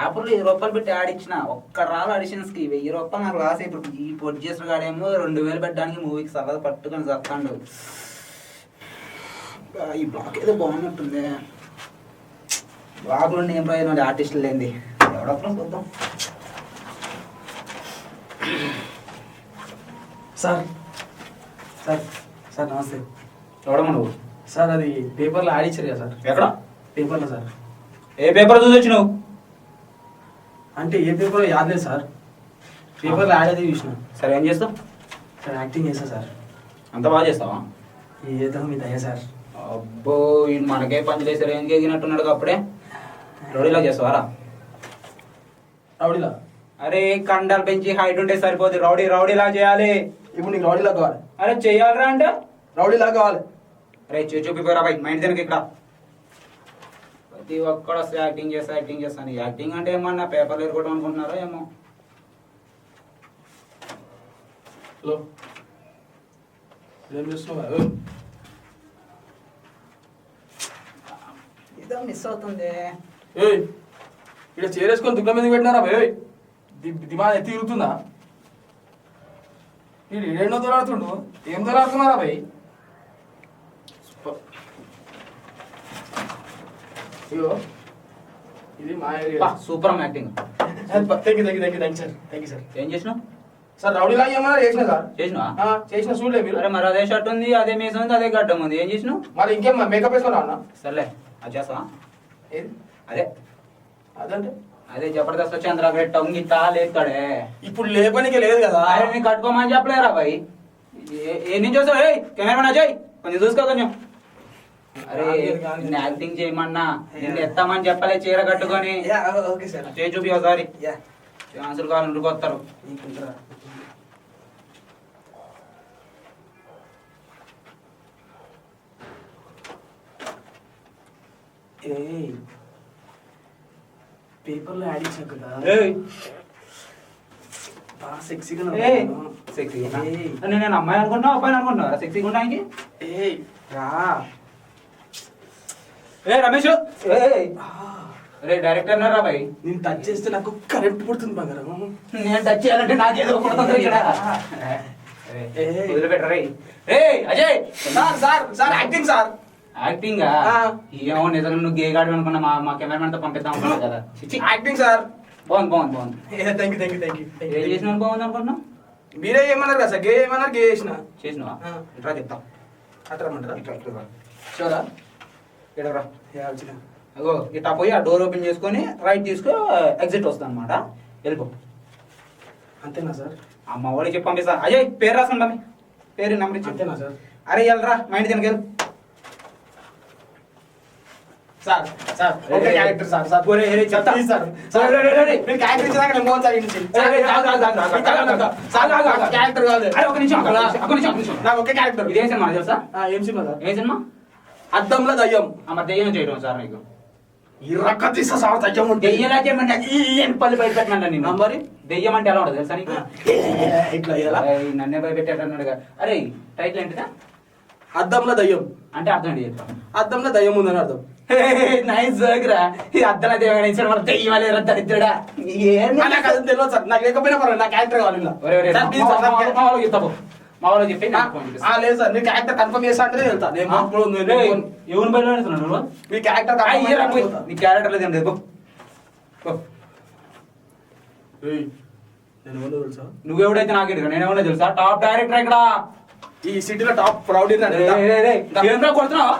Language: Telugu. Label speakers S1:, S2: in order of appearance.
S1: పేపర్లు వెయ్యి రూపాయలు పెట్టి ఆడిచ్చిన ఒక్క రాళ్ళు ఆడిషన్స్కి వెయ్యి రూపాయలు నాకు లాస్ ఇప్పుడు ఈ పొడి చేసిన కాడేమో రెండు వేలు పెట్టడానికి మూవీకి సరదా పట్టుకొని చస్తాడు ఈ బ్లాక్ ఏదో బాగున్నట్టుంది. బ్లాక్ నుండి ఏం ప్రయోజనం ఆర్టిస్టులు లేనిది. ఎవడప్పుడు చూద్దాం.
S2: సార్ సార్ సార్ నమస్తే.
S1: ఎవడమ్మా నువ్వు
S2: సార్ అది పేపర్లో ఆడిచ్చారు కదా సార్.
S1: ఎక్కడ?
S2: పేపర్లో సార్.
S1: ఏ పేపర్ చూసి వచ్చినావు?
S2: అంటే ఏ పేపర్ యాద్ లేదు సార్. పేపర్లో ఆడేది చూసిన.
S1: సరే ఏం చేస్తావు?
S2: సార్ యాక్టింగ్ చేస్తా సార్.
S1: అంత బాగా చేస్తావా?
S2: ఏదో మీ దయ సార్?
S1: అబ్బో ఈ మనకే పంచలేసారు ఏం ఎగినట్టున్నాడు అప్పుడే. రోడీలా చేస్తావారా
S2: రౌడీలా?
S1: అరే కండాలు పెంచి హైట్ ఉంటే సరిపోదు రౌడీ రౌడీలా చేయాలి.
S2: ఇప్పుడు నీకు రౌడీలా కావాలి.
S1: అరే చెయ్యాలరా అంటే?
S2: రౌడీలా కావాలి.
S1: అరే చూ చూపిపోయారా బై. మైండ్ తినక ఇక్కడ ప్రతి ఒక్కడు వస్తే యాక్టింగ్ చేస్తా యాక్టింగ్ చేస్తాను యాక్టింగ్ అంటే ఏమన్నా పేపర్లు ఎరుకోవడం అనుకుంటున్నారో ఏమో.
S2: హలో. ఏం చేస్తున్నావు?
S1: ఇదో మిస్ అవుతుంది.
S2: ఏయ్. ఇక్కడ చేరేసుకొని దుఃఖం మీద పెట్టినారా? భయ్ దిమాగ్ ఎత్తి తిరుగుతుందా? వీడు ఏడెన్నో దొరాడుతుండు. ఏం దొరాడుతున్నారా భయ్ ఇగో ఇది మా area.
S1: Super acting.
S2: Thank you thank you thank you thank sir thank you sir.
S1: ఏం చేసినావు?
S2: సార్ రౌడీలా ఏమన్నా చేసిన సార్?
S1: చేసినావా?
S2: ఆ, చేసిన చూడలే మీరు.
S1: అరే మరి అదే షర్ట్ ఉంది అదే మీసం ఉంది అదే గడ్డం ఉంది. ఏం చేసినావు?
S2: మరి ఇంకేం మేకప్ వేసుకున్నా అన్న
S1: సర్లే అది చేస్తావా?
S2: ఏది
S1: అదే.
S2: అదంటే?
S1: అదే జబర్దస్త్ చంద్రగడ్డ టొంగితా లేస్తాడే
S2: ఇప్పుడు లేపనికి లేదు కదా.
S1: అరే నీకు కట్టుకోమని చెప్పలేరా బాయ్ ఏ- నుంచి వస్తావు కెమెరా అజయ్ కొంచెం చూసుకో కొంచెం. అరే నిన్ను యాక్టింగ్ చేయమన్నా నిన్ను ఎత్తామని చెప్పలే చీర కట్టుకొని.
S2: ఓకే సార్
S1: చేయి చూపి ఒకసారి.
S2: యా
S1: ఛాన్సులు కావాలి ఉరికొస్తారు
S2: నీకుంటారా ఏయ్ పేపర్లో యాడ్ ఇచ్చావు కదా. బాగా సెక్సీగా
S1: ఏయ్. సెక్సీ
S2: ఏయ్.
S1: నేను అమ్మాయి అనుకుంటున్నావు అబ్బాయి అనుకుంటున్నావు? సెక్సీగా ఉండడానికి
S2: ఏయ్ రా.
S1: ఏ రమేష్? ఏయ్ రే డైరెక్టర్ రా బాయ్?
S2: నేను టచ్ చేస్తే నాకు కరెంట్ పుడుతుంది బంగారం.
S1: నేను టచ్ చేయాలంటే నాకేదో కొడుతుంది ఇక్కడ.
S2: ఏయ్.
S1: వదిలిపెట్టరా ఏయ్ Ajay!
S2: Sir sir sir acting sir.
S1: Acting. ఏమో నిజంగా నువ్వు గే గాడు అనుకున్నా మా మా కెమెరామెన్తో పంపిద్దాం కదా.
S2: Acting sir.
S1: బాగుంది బాగుంది బాగుంది.
S2: Thank you thank you thank
S1: ఏం
S2: యూ
S1: చేసిన బాగుంది అనుకున్నా
S2: మీరే ఏమన్నారు కదా సార్ గే ఏమన్నారు గే చేసిన?
S1: చేసినవా? చెప్తాం.
S2: అట్లా
S1: ఇట్రా అగో ఇట్లా పోయి ఆ డోర్ ఓపెన్ చేసుకొని రైట్ తీసుకో ఎగ్జిట్ వస్తుంది అనమాట వెళ్ళిపో
S2: అంతేనా సార్
S1: అమ్మ వాడికి చెప్పి పంపిస్తా అజయ్ పేరు రాసుకోండి మమ్మీ పేరు నెంబర్ ఇచ్చి
S2: అంతేనా సార్
S1: అరే వెళ్ళరా మా ఇంటి తినకెళ్ళు
S2: sir sir okay character sir sir
S1: చెప్తా.
S2: సార్ సార్ క్యారెక్టర్ నేను సార్ ఇంటి. సార్ కాదు
S1: అరే ఒక నిమిషం ఒక నిమిషం, ఒక నిమిషం ఒక నిమిషం
S2: నాకు ఒకే క్యారెక్టర్
S1: ఇదే సినిమా తెలుసా
S2: ఏం సినిమా సార్
S1: ఏ సినిమా
S2: అద్దంలో దయ్యం.
S1: మరి దెయ్యం చేయడం సార్ నీకు
S2: ఈ రక్క తీసా సార్ దయ్యం ఉంటే
S1: దెయ్యం ఎలా చేయమంటే అని పళ్ళు బయట పెట్టినా నేను
S2: మరి?
S1: దెయ్యం అంటే ఎలా ఉంటుంది తెలుసా నీకు?
S2: ఇట్లా ఎలా?
S1: నన్నే భయపెట్టాడు అన్నాడుగా అరే టైటిల్ ఏంటిదా?
S2: అద్దంలో దయ్యం.
S1: అంటే అర్థం ఏంటి చెప్తా
S2: అద్దంలో దయ్యం ఉందని అర్థం.
S1: నైస్ జోగ్రా ఈ అద్దల దేవుడు మన దెయ్యం అలే దరిద్రుడా.
S2: నాకు తెలియదు సార్. నాకు లేకపోయినా పర్వాలేదు నా క్యారెక్టర్ కావాలి
S1: మా- వాళ్ళకి చెప్పి.
S2: లేదు సార్ నీ క్యారెక్టర్ కన్ఫర్మ్ చేస్తా అంటే వెళ్తా. నేను? ఇప్పుడు
S1: ఎవరిని బయట పెడుతున్నావు నువ్వు?
S2: మీ క్యారెక్టర్.
S1: నీ క్యారెక్టర్ లేదు లేదు నువ్వెవడైతే నాకు ఎరుక, నేనేమన్నా తెలుసా? టాప్ డైరెక్టర్ ఇక్కడ
S2: ఈ సిటీలో టాప్ ప్రౌడ్
S1: ఏంట్రా కొడుతున్నావు?